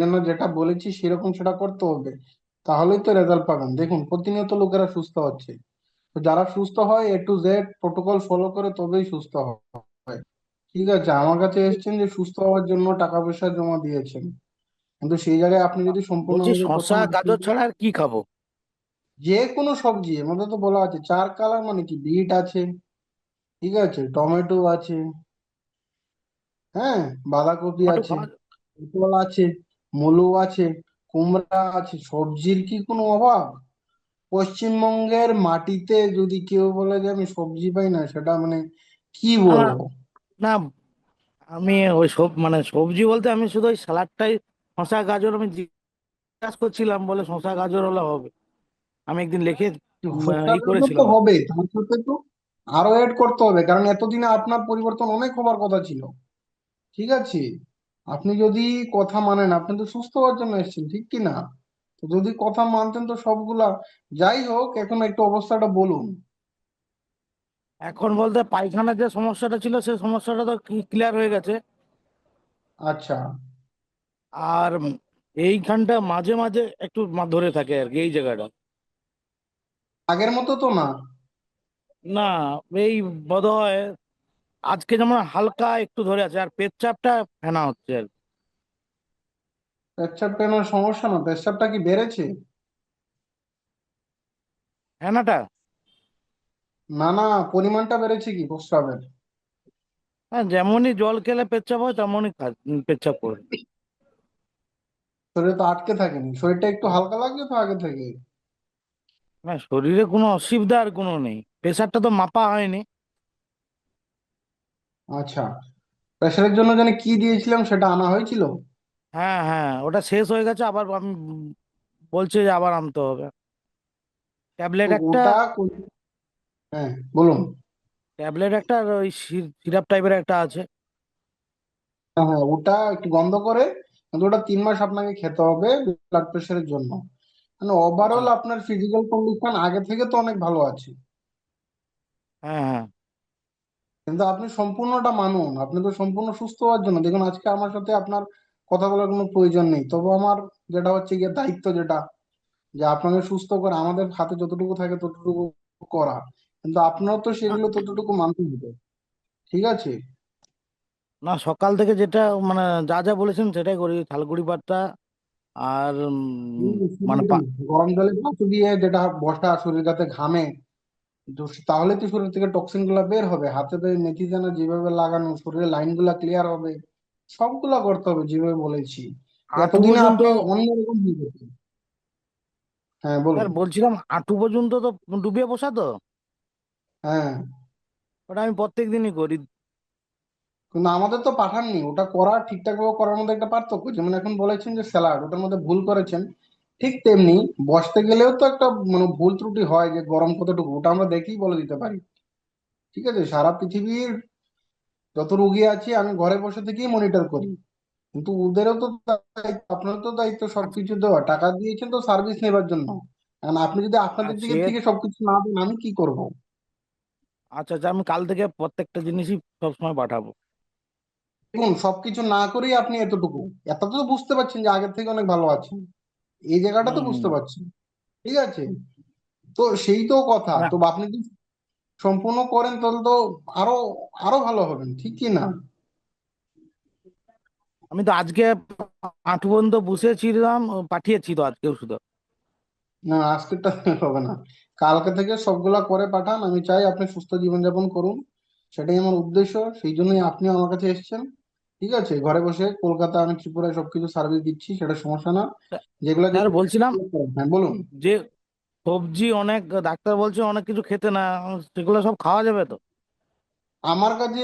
জন্য যেটা বলেছি সেরকম সেটা করতে হবে। তাহলেই তো রেজাল্ট পাবেন। দেখুন প্রতিনিয়ত লোকেরা সুস্থ হচ্ছে। যারা সুস্থ হয় A to Z protocol follow করে তবেই সুস্থ হয়। ঠিক আছে আমার কাছে এসেছেন যে সুস্থ হওয়ার জন্য টাকা পয়সা জমা দিয়েছেন। কিন্তু সেই জায়গায় আপনি যদি সম্পূর্ণ শসা গাজর ছাড়া আর কি খাব? যে কোনো সবজি এর মধ্যে তো বলা আছে চার কালার মানে কি? বিট আছে ঠিক আছে টমেটো আছে হ্যাঁ বাঁধাকপি আছে পটল আছে। মূলো আছে কুমড়া আছে সবজির কি কোনো অভাব? পশ্চিমবঙ্গের মাটিতে যদি কেউ বলে যে আমি সবজি পাই না সেটা মানে কি বলব? না, আমি ওই সব মানে সবজি বলতে আমি শুধু ওই স্যালাডটাই শসা গাজর আমি জিজ্ঞাসা করছিলাম বলে শসা গাজর হলে হবে। আমি একদিন লিখে করেছিলাম। হবে তার সাথে তো আরও এড করতে হবে কারণ এতদিনে আপনার পরিবর্তন অনেক হবার কথা ছিল। ঠিক আছে? আপনি যদি কথা মানেন আপনি তো সুস্থ হওয়ার জন্য এসেছেন ঠিক কি না? তো যদি কথা মানতেন তো সবগুলা যাই হোক এখন একটু অবস্থাটা বলুন। এখন বলতে পায়খানার যে সমস্যাটা ছিল সেই সমস্যাটা তো ক্লিয়ার হয়ে গেছে। আচ্ছা। আর এইখানটা মাঝে মাঝে একটু ধরে থাকে আর কি এই জায়গাটা। আগের মতো তো না। না এই বোধহয় আজকে যেমন হালকা একটু ধরে আছে আর পেচ্ছাপটা ফেনা হচ্ছে আর। পেচ্ছাপ পেনের সমস্যা না পেচ্ছাপটা কি বেড়েছে? ফেনাটা? না না পরিমাণটা বেড়েছে কি প্রস্রাবের হ্যাঁ যেমনই জল খেলে পেচ্ছাপ হয় তেমনই পেচ্ছাপ করে শরীরে তো আটকে থাকেনি শরীরটা একটু হালকা লাগছে তো আগে থেকে। না শরীরে কোনো অসুবিধা আর কোনো নেই প্রেশারটা তো মাপা হয়নি। আচ্ছা। প্রেশারের জন্য জানি কি দিয়েছিলাম সেটা আনা হয়েছিল? হ্যাঁ হ্যাঁ ওটা শেষ হয়ে গেছে আবার আমি বলছি যে আবার আনতে হবে। ট্যাবলেট একটা ওটা কোন- হ্যাঁ বলুন। ট্যাবলেট একটা আর ওই সিরাপ টাইপের একটা আছে। হ্যাঁ হ্যাঁ ওটা একটু গন্ধ করে কিন্তু ওটা তিন মাস আপনাকে খেতে হবে ব্লাড প্রেশারের জন্য। মানে আচ্ছা। ওভারঅল আপনার ফিজিক্যাল কন্ডিশন আগে থেকে তো অনেক ভালো আছে। হ্যাঁ হ্যাঁ। কিন্তু আপনি সম্পূর্ণটা মানুন। আপনি তো সম্পূর্ণ সুস্থ হওয়ার জন্য। দেখুন আজকে আমার সাথে আপনার কথা বলার কোনো প্রয়োজন নেই। তবে আমার যেটা হচ্ছে গিয়ে দায়িত্ব যেটা যে আপনাকে সুস্থ করা আমাদের হাতে যতটুকু থাকে ততটুকু করা। কিন্তু আপনারও তো সেগুলো ততটুকু মানতে হবে। ঠিক আছে? না সকাল থেকে যেটা মানে যা যা বলেছেন সেটাই করি। থালকুড়ি পাতা আর মানে গরম জলে পা চুবিয়ে যেটা বসা শরীর যাতে ঘামে তাহলে তো শরীর থেকে টক্সিনগুলা বের হবে। হাতে মেথি দানা যেভাবে লাগানো শরীরের লাইনগুলা ক্লিয়ার হবে সবগুলা করতে হবে যেভাবে বলেছি। এতদিনে আপনি অন্যরকম হয়ে হ্যাঁ বলুন। স্যার বলছিলাম হাঁটু পর্যন্ত তো ডুবিয়ে বসা তো? হ্যাঁ। ওটা আমি প্রত্যেক দিনই করি। কিন্তু আমাদের তো পাঠাননি। ওটা করা ঠিকঠাক ভাবে করার মধ্যে একটা পার্থক্য। যেমন এখন বলেছেন যে স্যালাড ওটার মধ্যে ভুল করেছেন। ঠিক তেমনি বসতে গেলেও তো একটা মানে ভুল ত্রুটি হয় যে গরম কতটুকু ওটা আমরা দেখেই বলে দিতে পারি। ঠিক আছে সারা পৃথিবীর যত রুগী আছে আমি ঘরে বসে থেকেই মনিটর করি। কিন্তু ওদেরও তো দায়িত্ব আপনার তো দায়িত্ব আচ্ছা সবকিছু দেওয়া। টাকা দিয়েছেন তো সার্ভিস নেবার জন্য। কারণ আপনি যদি আপনাদের দিকে থেকে সবকিছু না দেন আমি কি করব? আচ্ছা আচ্ছা আমি কাল থেকে প্রত্যেকটা জিনিসই সবসময় পাঠাবো। দেখুন সবকিছু না করেই আপনি এতটুকু। এত তো বুঝতে পারছেন যে আগের থেকে অনেক ভালো আছেন। এই জায়গাটা তো বুঝতে পারছি। ঠিক আছে? তো সেই তো কথা। তো আপনি যদি সম্পূর্ণ করেন তাহলে তো আরও আরও ভালো হবেন ঠিক কি না? আমি তো আজকে হাঁটু পর্যন্ত বসেছিলাম পাঠিয়েছি তো আজকেও শুধু না আজকেরটা হবে না। কালকে থেকে সবগুলা করে পাঠান। আমি চাই আপনি সুস্থ জীবনযাপন করুন। সেটাই আমার উদ্দেশ্য। সেই জন্যই আপনি আমার কাছে এসেছেন। ঠিক আছে ঘরে বসে কলকাতা আমি ত্রিপুরায় সবকিছু সার্ভিস দিচ্ছি সেটা সমস্যা না। যেগুলো আর বলছিলাম হ্যাঁ বলুন। যে সবজি অনেক ডাক্তার বলছে অনেক কিছু খেতে না সেগুলো সব খাওয়া যাবে তো? আমার কাছে